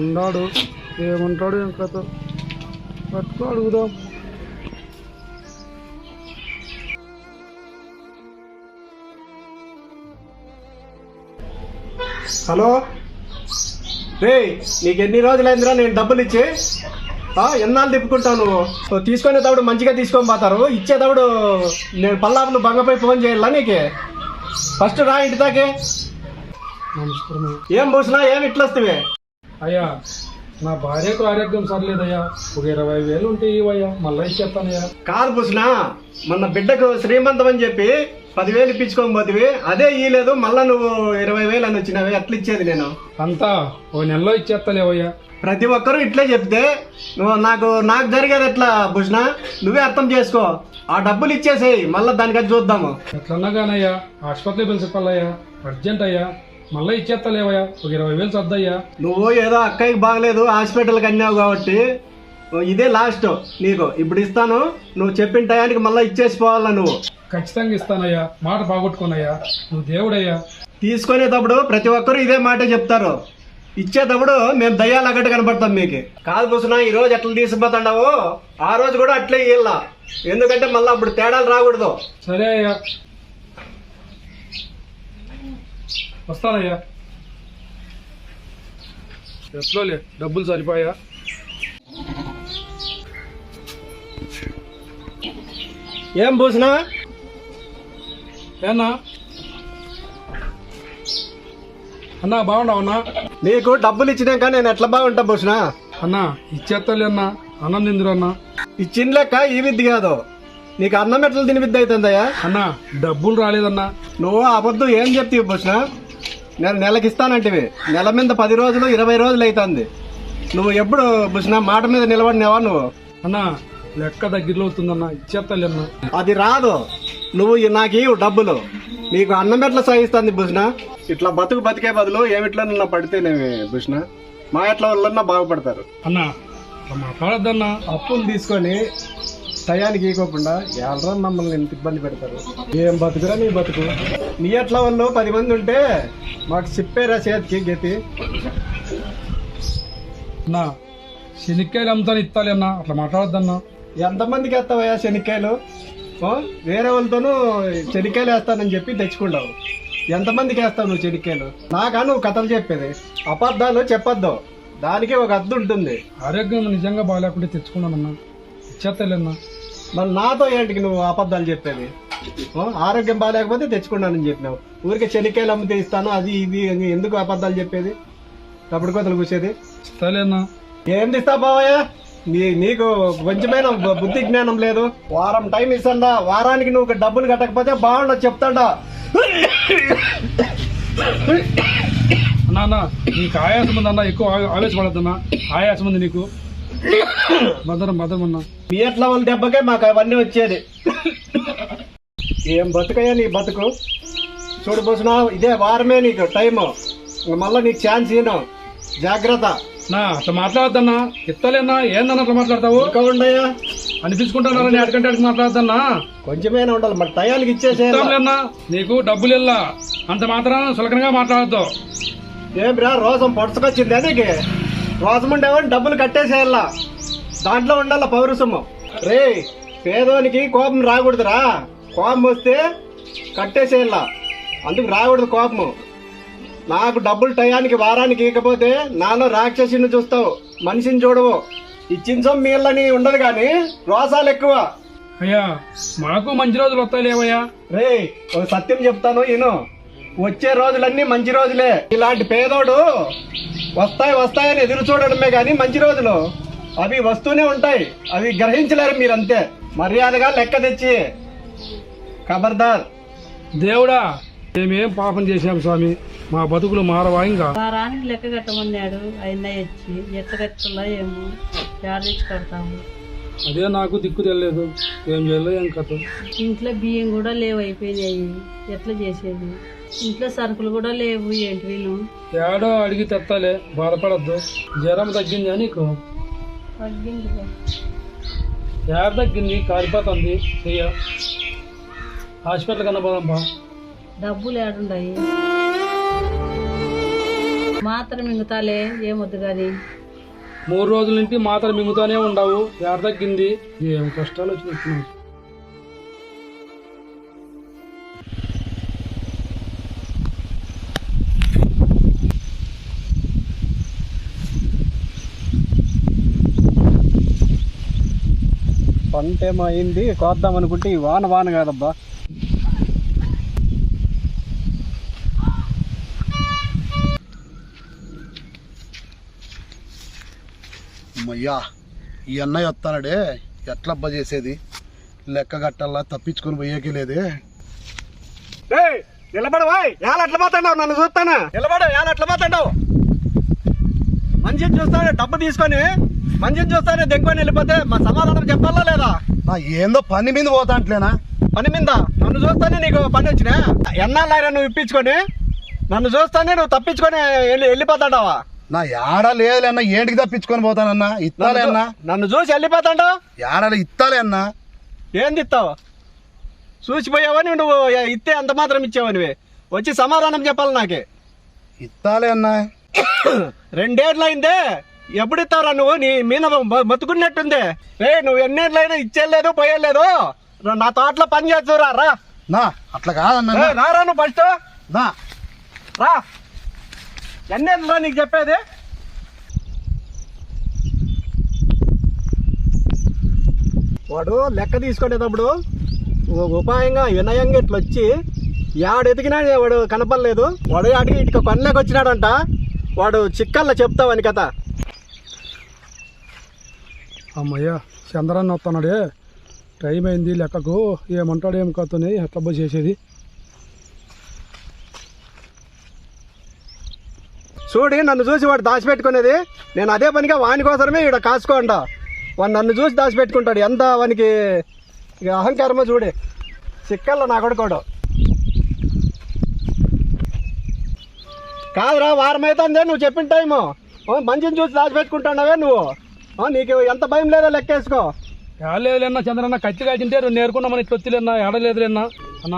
ఉన్నాడు. ఏమంటాడు ఏం కథ? పట్టుకో అడుగుదాం. హలో? రే నీకు ఎన్ని రోజులైందిరా నేను డబ్బులు ఇచ్చి ఎన్నాళ్ళు తిప్పుకుంటావు నువ్వు? ఓ, తీసుకునేటప్పుడు మంచిగా తీసుకొని పోతారు. ఇచ్చేటప్పుడు నేను పల్లాపులు బంగపై ఫోన్ చేయాలా నీకు? ఫస్ట్ రా ఇంటి దాకే ఏం పూసినా ఏం ఇట్లా వస్తుంది అయ్యా నా భార్యకు ఆరోగ్యం సర్లేదయ్యా. ఒక ఇరవై వేలు ఉంటే ఇవయ్యా మళ్ళీ ఇచ్చేస్తానయ్యా. కారు పూసినా మొన్న బిడ్డకు శ్రీమంతం అని చెప్పి పదివేలు ఇప్పించుకొని పోతివి అదే ఇయ్యలేదు మళ్ళా నువ్వు ఇరవై వేలు అని వచ్చినవి అట్లా ఇచ్చేది నేను. అంతా ఓ నెలలో ఇచ్చేస్తాలేవయ్యా. ప్రతి ఒక్కరూ ఇట్లే చెప్తే నువ్వు నాకు నాకు జరిగేది ఎట్లా భూషణ నువ్వే అర్థం చేసుకో. ఆ డబ్బులు ఇచ్చేసేయి మళ్ళీ దానికది చూద్దాము. ఎట్లన్నా కానయ్యా ఆసుపత్రి బిల్ చెప్పాలయ్యా అర్జెంట్ అయ్యా మళ్ళీ ఇచ్చేస్తాలేవయ్యా ఒక ఇరవై వేలు సర్దయ్యా. నువ్వు ఏదో అక్కయ్యకి బాగలేదు హాస్పిటల్కి అన్నావు కాబట్టి. ఇదే లాస్ట్ నీకు. ఇప్పుడు ఇస్తాను. నువ్వు చెప్పిన టయానికి మళ్ళీ ఇచ్చేసి పోవాలా నువ్వు? ఖచ్చితంగా ఇస్తానయ్యా. మాట బాగొట్టుకోనయ్యా నువ్వు దేవుడయ్యా. తీసుకునేటప్పుడు ప్రతి ఒక్కరు ఇదే మాట చెప్తారు. ఇచ్చేటప్పుడు మేము దయ్యాలు అగ్గట్టు కనపడతాం మీకు. కాదు పూసిన ఈ రోజు ఎట్లా తీసుకుపోతాడావు ఆ రోజు కూడా అట్లే ఇయ్యాల. ఎందుకంటే మళ్ళీ అప్పుడు తేడాలు రాకూడదు. సరే అయ్యా. వస్తానయ్యా. ఎట్లోలే? డబ్బులు సరిపోయా? ఏం పూసిన ఏనా? అన్నా బాగున్నావు అన్నా? నీకు డబ్బులు ఇచ్చినాక నేను ఎట్లా బాగుంటా భూషణ? అన్నా ఇచ్చేస్తాలే అన్నా అన్నం తిందురు అన్నా. ఇచ్చిన లెక్క ఈ విద్య కాదు. నీకు అన్నం ఎట్లా తిని విద్య అవుతుందయ్యా? అన్నా డబ్బులు రాలేదన్నా. నువ్వు అబద్ధం ఏం చెప్తావు భూషణ? నేను నెలకి ఇస్తానంటివి. నెల మీద పది రోజులు ఇరవై రోజులు అవుతుంది నువ్వు ఎప్పుడు భూషణ మాట మీద నిలబడినావా నువ్వు? అన్నా లెక్క దగ్గరలో అవుతుందన్నా ఇచ్చేస్తాలే అన్నా అది రాదు. నువ్వు నాకు ఇవ్వు డబ్బులు. నీకు అన్నం ఎట్లా సాగిస్తుంది భూషణ ఇట్లా బతుకు బతికే బదులు ఏమిట్లా నిన్న పడితేనేమి భూషణ మా ఎట్లా వాళ్ళన్నా బాగుపడతారు. అన్నా అట్లా మాట్లాడద్దన్నా అప్పులు తీసుకొని టయానికి ఇవ్వకుండా ఎవరా మమ్మల్ని ఎంత ఇబ్బంది పెడతారు? ఏం బతుకురా నీ బతుకు? నీ ఎట్లా వాళ్ళు పది మంది ఉంటే మాకు చెప్పారా చేతికి గతి. అన్నా శనిక్కాయలు అమ్ముతాను ఇస్తాలే అన్నా అట్లా మాట్లాడద్దన్నా. ఎంతమందికి వేస్తావయ్యా శనిక్కాయలు? వేరే వాళ్ళతోనూ శనిక్కాయలు వేస్తానని చెప్పి తెచ్చుకుంటావు. ఎంతమందికి వేస్తావు నువ్వు శనిక్కాయలు? నాకా నువ్వు కథలు చెప్పేది? అబద్ధాలు చెప్పొద్దు. దానికి ఒక అద్దు ఉంటుంది. ఆరోగ్యం నిజంగా బాగాలేకుంటే తెచ్చుకున్నానన్నా. అన్నా మరి నాతో ఏంటికి నువ్వు అబద్ధాలు చెప్పేది? ఆరోగ్యం బాగాలేకపోతే తెచ్చుకున్నానని చెప్పినావు. ఊరికే శనిక్కాయలు అమ్మితే ఇస్తాను అది ఇది అని ఎందుకు అబద్ధాలు చెప్పేది? తప్పుడు కోతలు కూర్చేది అన్నా ఏం తీస్తా బావయ్య? నీ నీకు కొంచెమైన బుద్ధి జ్ఞానం లేదు. వారం టైం ఇస్తాడా. వారానికి నువ్వు డబ్బులు కట్టకపోతే బాగుండదు చెప్తాడా. అన్నా నీకు ఆయాసం ఉంది అన్న ఎక్కువ ఆవే- ఆవేశపడద్దన్నా. ఆయాసం ఉంది నీకు. భద్రం భద్రం అన్నా మీ ఎట్లా వాళ్ళ దెబ్బకే మాకు అవన్నీ వచ్చేది. ఏం బతుకయ్యా నీ బతుకు? చూడు పోసిన ఇదే వారమే నీకు టైము మళ్ళీ నీకు ఛాన్స్ ఇను జాగ్రత్త. నా అట్లా మాట్లాడద్దన్నా. ఇస్తలేనా ఏందన్నా అట్లా మాట్లాడతావు? ఇంకా ఉండయా అనిపించుకుంటున్నారని అడగంటే అడిగి మాట్లాడద్దన్నా? కొంచెమైనా ఉండాలి. మరి టయానికి ఇచ్చేసే ఇస్తాంలేన్నా నీకు డబ్బులు ఇల్లా. అంత మాత్రం సులకనగా మాట్లాడద్దు. ఏమిరా రోజం పొడుచుకొచ్చింది నీకు? రోజం ఉండేవాడిని డబ్బులు కట్టేసేయాల. దాంట్లో ఉండాల పౌరుషము రే పేదోనికి కోపం రాకూడదురా. కోపం వస్తే కట్టేసేయాల. అందుకు రాకూడదు కోపము. నాకు డబ్బులు టయానికి వారానికి ఇకపోతే నాలో రాక్షసిని చూస్తావు. మనిషిని చూడవు. ఇచ్చిన సొమ్ము మీళ్ళని ఉండదు కానీ రోసాలు ఎక్కువ. అయ్యా మాకు మంచి రోజులు వస్తాయి లేవయ్యా. రే ఒక సత్యం చెప్తాను ఈను వచ్చే రోజులన్నీ మంచి రోజులే. ఇలాంటి పేదోడు వస్తాయి వస్తాయని ఎదురు చూడడమే కానీ మంచి రోజులు. అవి వస్తూనే ఉంటాయి. అవి గ్రహించలేరు మీరంతే. మర్యాదగా లెక్క తెచ్చి. ఖబర్దార్ దేవుడా మేమేం పాపం చేశాం స్వామి? మా బతుకులు మారవా ఇంకా? వారానికి లెక్క కట్టమన్నాడు అయినా ఇచ్చి. కట్టాలో ఏమో. చార్జెస్ కడతాము. అదే నాకు దిక్కు తెలియలేదు ఏం చేయలేదు ఏం కథ. ఇంట్లో బియ్యం కూడా లేవు అయిపోయినాయి. ఎట్లా చేసేది? ఇంట్లో సరుకులు కూడా లేవు ఏంటి వీళ్ళు? ఏడో అడిగి తెత్తాలే బాధపడద్దు. జ్వరం తగ్గిందా నీకు? తగ్గింది ఏడ తగ్గింది? కాలిపోతుంది. చెయ్య. హాస్పిటల్ కన్నా పోదాంపా డబ్బులు ఏడుండాయి. మాత్రం మింగుతాలే ఏమొద్దు కానీ మూడు రోజుల నుండి మాత్రం మింగుతూనే ఉండవు. ఎడ తగ్గింది? ఏం కష్టాలు వచ్చినట్టున్నాయి. పంట ఏమో అయింది కోద్దాం అనుకుంటే ఈ వాన వాన కాదబ్బా. అమ్మయ్యా ఈ అన్నయ్య వస్తానడే. ఎట్లబ్బా చేసేది? లెక్క గట్టల్లా తప్పించుకొని పోయేకి లేదే. ఏయ్, నిలబడు వాయ్. ఎలా అట్లా పోతాండావు? నన్ను చూస్తానా? నిలబడు ఎలా అట్లా పోతాండావు? మంచిని చూస్తానే డబ్బు తీసుకొని మంచిని చూస్తానే దెంకొని వెళ్ళిపోతే మా సమాధానం చెప్పాలా లేదా? నా ఏందో పని మీద పోతాంట్లేనా పని మీద? నన్ను చూస్తానే నీకు పని వచ్చినా? ఎన్నాళ్ళైనా నువ్వు ఇప్పించుకొని? నన్ను చూస్తానే నువ్వు తప్పించుకొని వెళ్ళి వెళ్ళిపోతాడావా? నా ఏడ లేదులే అన్న ఏంటికి తప్పించుకొని పోతానన్నా? ఇత్తాలే అన్నా. నన్ను చూసి వెళ్ళిపోతాండావు? ఏడాలి ఇత్తాలే అన్నా? ఏంది ఇస్తావు చూసిపోయావని నువ్వు? ఇస్తే అంత మాత్రం ఇచ్చావనివి వచ్చి సమాధానం చెప్పాలి నాకే. ఇత్తాలే అన్నా. రెండేళ్ళు అయిందే? ఎప్పుడు ఇస్తావురా నువ్వు? నీ మీద బతుకున్నట్టుంది రే నువ్వు ఎన్నేళ్ళైనా ఇచ్చేయలేదు పోయలేదు. నా తోటలో పని చేస్తురా రా. నా అట్లా కాదన్నా. రారా నువ్వు ఫస్ట్. నా. రా. ఎన్నేళ్ళరా నీకు చెప్పేది? వాడు లెక్క తీసుకునేటప్పుడు ఉపాయంగా వినయంగా ఇట్లా వచ్చి యాడు ఎదిగినా వాడు కనపడలేదు. వాడు అడిగి ఇటుక వచ్చినాడంట వాడు చిక్కల్లో చెప్తావని కథ. అమ్మయ్య చంద్రాన్ని వస్తున్నాడే టైం అయింది లెక్కకు. ఏమంటాడు ఏం కత్తుని ఎట్లా చేసేది. చూడి నన్ను చూసి వాడు దాచిపెట్టుకునేది. నేను అదే పనిగా వాని కోసమే ఇక్కడ కాసుకోండా. వాడు నన్ను చూసి దాచిపెట్టుకుంటాడు. ఎంత వానికి ఇక అహంకారమో చూడే. చిక్కల్లో నా కొడుకోడు. కాదురా వారం అవుతుందే నువ్వు చెప్పిన టైము. మంచిని చూసి దాచిపెట్టుకుంటున్నావే నువ్వు. నీకు ఎంత భయం లేదో లెక్కేసుకో. లేదులేనా చంద్రన్న కత్తి కాల్చింటే రెండు నేర్కొన్నామని ఇట్లా వచ్చిలేనా ఏడలేదులేనా? అన్న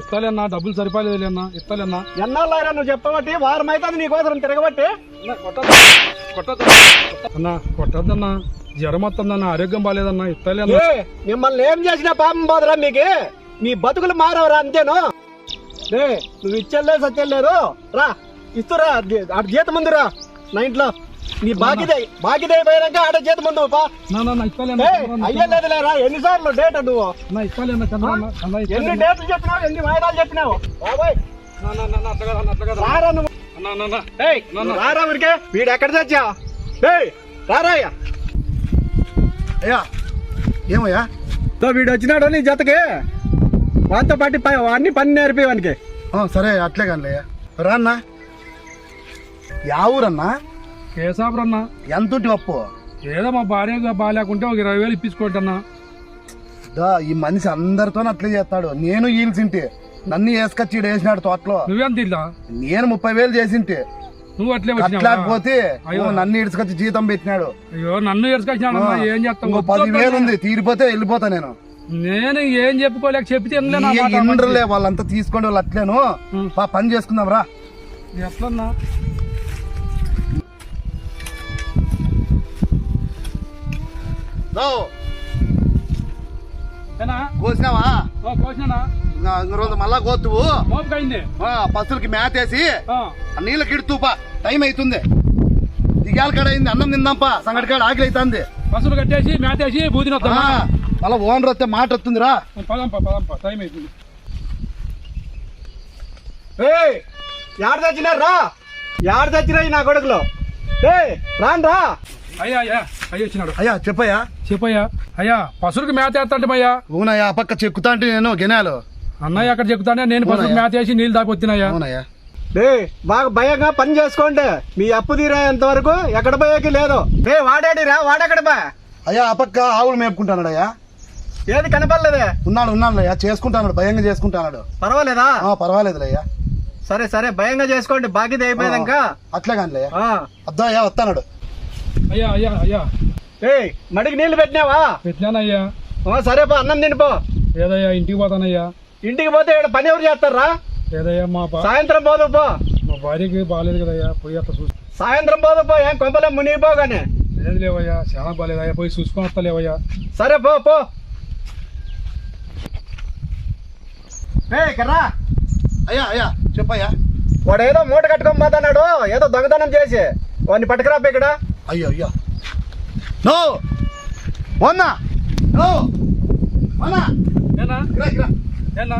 ఇస్తాలేనా? డబ్బులు సరిపోలేదులేనా? ఇస్తాలేనా? ఎన్నాళ్ళైనా నువ్వు చెప్పబట్టి వారం అవుతుంది నీకోసం తిరగబట్టి? అన్న కొట్టద్దన్నా. జ్వరం వస్తుందన్న. ఆరోగ్యం బాగాలేదన్నా. ఇస్తాలేనా? మిమ్మల్ని ఏం చేసినా పాపం పోదురా మీకు? మీ బతుకులు మారవరా అంతేను? రే నువ్వు ఇచ్చెళ్ళే సత్యలేదు రా ఇస్తురా ఆడ జీతం ముందురా. నా ఇంట్లో. నీ బాకిదే బాకిదే అయిపోయాక ఆడ జీతం ముందు పా. నా నా ఇస్తాలేనా ఏ, అయ్యలేదు లేరా ఎన్నిసార్లు డేట్ నువ్వు ఎన్ని డేట్లు చెప్పినావు? ఎన్ని వాయిదాలు చెప్పినావు? బాబాయ్. రారా నువ్వు. రారా ఊరికే? వీడు ఎక్కడ ఏయ్ రారా అయ్యా. అయ్యా ఏమయ్యా? తో వీడు వచ్చినాడు నీ జతకి? వాటితో పాటు అన్ని పని నేర్పి వానికి. సరే అట్లే కానీ రా అన్నా ఊరన్నా కేసాపురన్నా ఎంత ఉంటే అప్పు ఏదో మా భార్య బాగాలేకుంటే ఒక ఇరవై వేలు ఇప్పించుకోంటన్నా. దా ఈ మనిషి అందరితో అట్లే చేస్తాడు. నేను ఈల్సింటి. నన్ను వేసుకొచ్చి ఈడ వేసినాడు తోటలో. నువ్వేంత ఇల్లా నేను ముప్పై వేలు చేసింటి. నువ్వు అట్లే? అట్లాకపోతే. నన్ను ఇడుచుకొచ్చి జీతం పెట్టినాడు. అయ్యో నన్ను ఎరుసుకొచ్చినాడు ఏం చేస్తాం ఇంకో పదివేలు ఉంది తీరిపోతే వెళ్ళిపోతా నేను. నేను ఏం చెప్పుకోలేక చెప్పి తినలే నా మాట ఇండ్రలే వాళ్ళంతా తీసుకోండి వాళ్ళు అట్లేను. పని చేసుకుందాం రా. ఎట్లన్నా? కోసినావా? ఇంకా రోజు మళ్ళా కోతువు. పశువులకి మేతేసి నీళ్ళకి ఇడుతూపా టైం అవుతుంది దిగాల కాడ అయింది అన్నం తిందాంపా. సంగటి కాడ ఆకలి అవుతుంది బస్సులు కట్టేసి మేతేసి బూదిన మళ్ళా ఓనర్ వస్తే మాట వస్తుందిరా. పదంపా పదంపా టైం అవుతుంది ఏయ్ యాడ తెచ్చినారు రా? యాడ తెచ్చినాయి నా కొడుకులు? ఏయ్ రాను రా అయ్యా అయ్యా అయ్యా వచ్చినాడు. అయ్యా చెప్పయ్యా. చెప్పయ్యా. అయ్యా పసురుకి మేత ఊనయ్యా ఆ పక్క చెక్కుతా అంటే నేను గెనాలు. అన్నయ్య అక్కడ చెప్తానే నేను పసురుకి మేత వేసి నీళ్ళు దాకా వచ్చినాయా? అవునయ్యా. రే బాగా భయంగా పని చేసుకోండి. మీ అప్పు తీరేంత వరకు ఎక్కడ పోయేకి లేదు. రే వాడాడి రా వాడెక్కడ బా? అయ్యా ఆ పక్క ఆవులు మేపుకుంటాడు అయ్యా ఏది కనపడలేదే? ఉన్నాడు ఉన్నాడు అయ్యా చేసుకుంటాడు భయంగా చేసుకుంటాడు పర్వాలేదా? ఆ, పర్వాలేదులయ్యా. సరే సరే భయంగా చేసుకోండి బాకీ అయిపోయాక. అట్లే కానీ అద్దా అయ్యా వస్తాడు అయ్యా అయ్యా అయ్యా. ఏయ్ మడికి నీళ్ళు పెట్టినావా? పెట్టినానయ్యా. సరే పో అన్నం తినిపో. ఏదయ్యా ఇంటికి పోతానయ్యా. ఇంటికి పోతే ఇక్కడ పని ఎవరు చేస్తారా? ఏదయ్యా మా బా సాయంత్రం పోదు పో. మా భార్యకి బాగాలేదు కదయ్యా పోయి అట్లా చూసి సాయంత్రం పోదు పో ఏం కొంపలే మునిగిపోగానే. లేదు లేవయ్యా చాలా బాగాలేదయ్యా పోయి చూసుకొని వస్తా లేవయ్యా. సరే పో పో. రే. కర్రా అయ్యా అయ్యా చెప్పయ్యా. వాడు ఏదో మూట కట్టుకొని పోతున్నాడు ఏదో దొంగతనం చేసి. వాడిని పట్టుకురాప ఇక్కడ. అయ్యో అయ్యో. నో! వన్నా! నో! వన్నా! ఏనా ఇరా ఇరా. ఏనా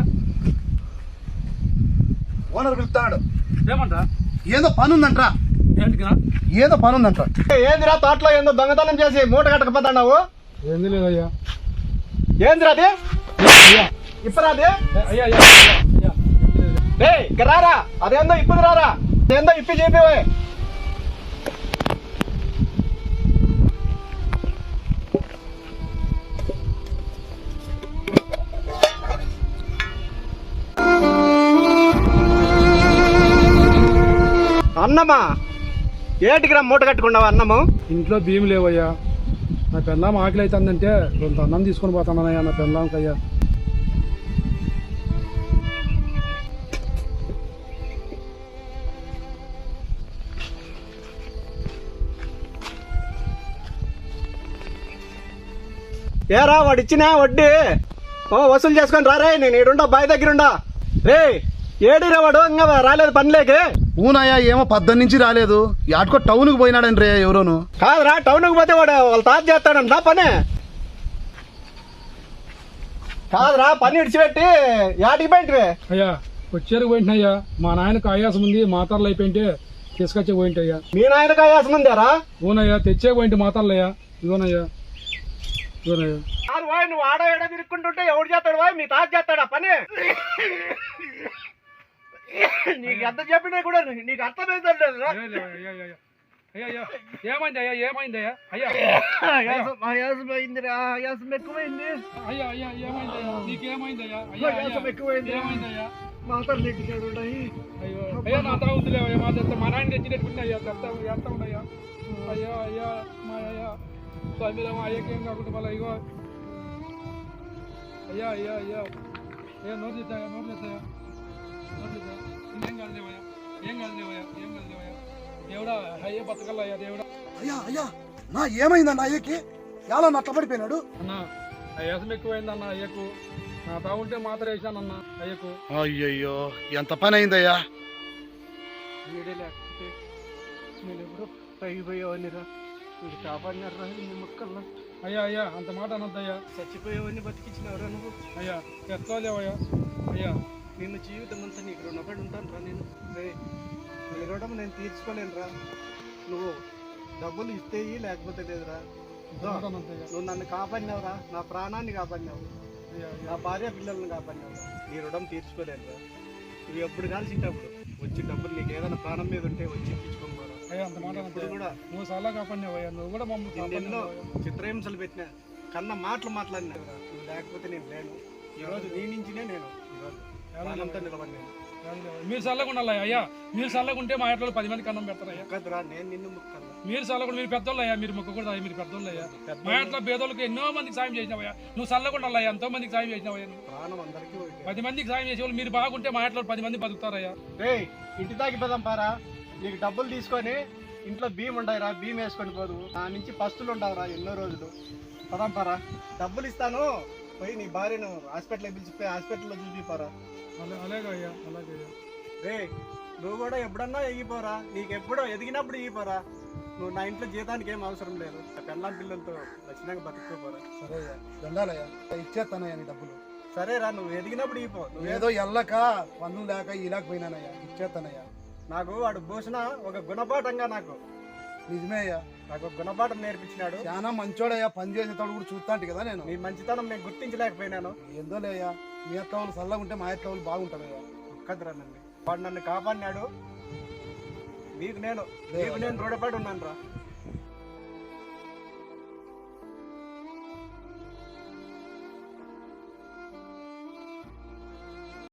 ఓనర్ పిలుస్తాడు. ఏమంట? ఏదో పని ఉందంట్రా ఏంటికినా ఏదో పని ఉందంట ఏందిరా తోటలో ఏందో దొంగతనం చేసి మూట కట్టకపోతున్నావు? ఏంది లేదయ్యా ఏందిరా అది? అయ్యా. ఇప్పురా అది? అయ్యా అయ్యా అయ్యా అయ్యా. రే ఇక్కడ రారా. అదేందో ఇప్పుది రారా. ఏందో ఇప్పి చెప్పివే. అన్నమా? ఏటికిరా మూట కట్టుకున్నావా అన్నము? ఇంట్లో బియ్యం లేవయ్యా. నా పెళ్ళాం ఆకలి అవుతుందంటే కొంత అన్నం తీసుకొని పోతానయ్యా నా పెళ్ళాంకి అయ్యా ఏరా వాడు ఇచ్చిన వడ్డీ? ఓ వసూలు చేసుకొని రారే నేను ఈడుండా బాయ్ దగ్గర ఉండా రే ఏడిరా వాడు? ఇంకా రాలేదు పనిలేకి. ఊనయ్యా ఏమో పద్దెనిమిది నుంచి రాలేదు. యాటికో టౌన్కి పోయినాడని రే ఎవరోను. కాదురా టౌన్కి పోతే వాడు వాళ్ళ తాత చేస్తాడంట. పని. కాదురా పని ఇడిచిపెట్టి యాటికి పోయింటివే. అయ్యా వచ్చేరు పోయింటున్నాయ్యా మా నాయనకు ఆయాసం ఉంది మాతర్లు అయిపోయింటే తీసుకొచ్చే పోయింటయ్యా. మీ నాయనకు ఆయాసం ఉందారా? ఓనయ్యా తెచ్చే పోయింటి మాతర్లయ్యా కాదు వాయ్ నువ్వు ఆడ ఏడ తిరుక్కుంటుంటే ఎవడు చేస్తాడు వాయ్? మీ తాత చేస్తాడా? పని. నీకు ఎంత చెప్పినా కూడా నీకు అర్థమైందా ఏ లేవయ్యా, అయ్యా, అయ్యా, అయ్యా. అయ్యా, అయ్యా, ఏమైంది అయ్యా ఏమైంది అయ్యా? అయ్యా. ఆయాసం అయిందిరా ఆయాసం ఎక్కువైంది. అయ్యా అయ్యా ఏమైంది అయ్యా? నీకేమైంది అయ్యా? ఆయాసం ఎక్కువైంది. ఏమైంది అయ్యా? ఉన్నాయి అయ్యో. అయ్యా నా తాగుతులే అయ్యా మా తెస్తా మా నాయన తెచ్చినట్టుకున్నా అయ్యా తెస్తా ఎంత ఉండయ్యా అయ్యా? అయ్యా మా అయ్యా. స్వామిరామ అయ్యాకి ఏం కాకుండా మళ్ళీ అయ్యో అయ్యా అయ్యా అయ్యా. అయ్యా నోరు తెచ్చాయా నోరు తెచ్చాయా నోరు తెచ్చా ఏం కాదు లేవయ్యా ఏం కాదు లేవయ్యా ఏం కాదు లేవయ్యా దేవుడా అయ్యే బతకల్లా అయ్యా దేవుడా అయ్యా అయ్యా నా ఏమైందన్న అయ్యకి? ఎలా నట్ల పడిపోయినాడు అన్న అయ్యాసం ఎక్కువైంది అన్న అయ్యకు. నా మాత్రం వేసానన్న అయ్యకు. అయ్యయ్యో ఎంత పని అయిందయ్యా? వీడే లేకపోతే నేను ఎప్పుడో పైపోయేవాడినిరా వీడు కాపాడినారా నీ ముక్కల్లో. అయ్యా అయ్యా అంత మాట అనొద్దయ్యా. చచ్చిపోయేవాడిని బతికించినవరా నువ్వు. అయ్యా ఎట్లా లేవయ్యా అయ్యా నిన్ను జీవితం అంతా నీకు రుణపడి ఉంటాను రా నేను. రే నీ రుణం నేను తీర్చుకోలేను రా. నువ్వు డబ్బులు ఇస్తే లేకపోతే లేదురా. నువ్వు నన్ను కాపాడినావురా నా ప్రాణాన్ని కాపాడినావు. నా భార్య పిల్లల్ని కాపాడినావు నీ రుణం తీర్చుకోలేనురా నువ్వు ఎప్పుడు కలిసింటప్పుడు వచ్చి డబ్బులు నీకు ఏదైనా ప్రాణం మీద ఉంటే వచ్చి కూడా నువ్వు చాలా కాపాడినావయ్యా నువ్వు కూడా మమ్మల్ని కాపాడినావయ్యా చిత్రహింసలు పెట్టినా కన్న మాటలు మాట్లాడినా నువ్వు లేకపోతే నేను లేను. ఈరోజు నీ నుంచినే నేను ఈరోజు ప్రాణంతో మీరు చల్లగా ఉండాలి అయ్యా? మీరు చల్లగా ఉంటే మా ఇంట్లో పది మందికి అన్నం పెడతారయ్యా ఒక్కదురా నేను నిన్ను ముక్కల్లా మీరు చల్లగా మీరు పెద్దోళ్ళు అయ్యా? మీరు మొక్కకూడదు అయ్యా మీరు పెద్దోళ్ళు అయ్యా. మా ఇంట్లో పేదోళ్ళకి ఎన్నో మందికి సాయం చేసినావయ్యా నువ్వు చల్లగా ఉండాలయ్యా ఎంతో మందికి సాయం చేసినావయ్యా ప్రాణం అందరికీ. పది మందికి సాయం చేసేవాళ్ళు మీరు బాగుంటే మా ఇంట్లో పది మంది బతుకుతారయ్యా రేయ్ ఇంటి దాకి పదం పారా. నీకు డబ్బులు తీసుకొని ఇంట్లో బియ్యం ఉండవురా బియ్యం వేసుకొని పోదు. నా నుంచి పస్తులు ఉండవురా ఎన్నో రోజులు. పదం పారా. డబ్బులు ఇస్తాను. పోయి నీ భార్యను హాస్పిటల్కి పిలిచిపోయి హాస్పిటల్లో చూపిపోరా. అలా అలాగే అయ్యా అలాగే అయ్యా. రే నువ్వు కూడా ఎప్పుడన్నా ఎగిపోరా? నీకు ఎప్పుడో ఎదిగినప్పుడు ఎగిపోరా? నువ్వు నా ఇంట్లో జీతానికి ఏం అవసరం లేదు. పెళ్ళాం పిల్లలతో వచ్చినాక బతుకుపోరా. సరే అయ్యా దండాలయ్యా ఇచ్చేస్తానయ్యా నీ డబ్బులు. సరేరా నువ్వు ఎదిగినప్పుడు ఇపో నువ్వేదో ఎల్లక పన్ను లేక ఇలాకపోయినానయ్యా ఇచ్చేస్తానయ్యా. నాకు వాడు భూషణ ఒక గుణపాఠంగా నాకు. నిజమే అయ్యా. నాకు గుణపాఠం నేర్పించినాడు. చాలా మంచోడయ్యా పని చేసేటోడు కూడా చూస్తాంటి కదా నేను. నీ మంచితనం నేను గుర్తించలేకపోయినాను. ఏందో లేయ్యా మీ అత్త వాళ్ళు చల్లగా ఉంటే మా అత్త వాళ్ళు బాగుంటారయ్యా. ఒక్కదిరా నన్ను వాడు నన్ను కాపాడినాడు. నీకు నేను నీకు నేను రుణపడి ఉన్నాను రా